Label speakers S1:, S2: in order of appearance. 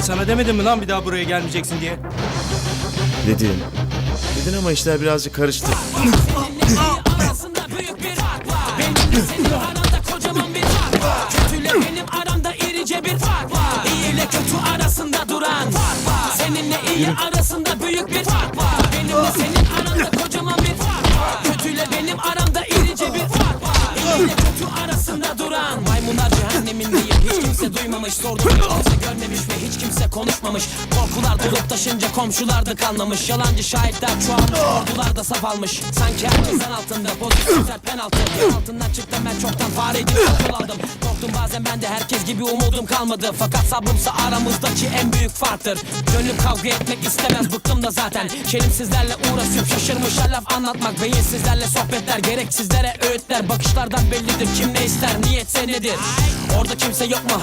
S1: sana demedim mi lan bir daha buraya gelmeyeceksin diye?
S2: Dedin. Dedin ama işler birazcık karıştı.
S3: arasında büyük bir fark var. Benimle senin kimse duymamış. Sordum kimse görmemiş ve hiç kimse konuşmamış. Korkular dolup taşınca komşular da kanlamış Yalancı şahitler çoğalmış ordular da saf almış. Sanki herkesten altında pozisyonel penaltı Yer altından çıktım ben çoktan fareydim yol Korktum bazen ben de herkes gibi umudum kalmadı. Fakat sabrımsa aramızdaki en büyük farktır. Gönlüm kavga etmek istemez bıktım da zaten. Çelimsizlerle uğraşıp şaşırmışlar laf anlatmak Beyinsizlerle sohbetler gereksizlere öğütler. Bakışlardan bellidir kim ne ister niyetse nedir? Orada kimse yok mu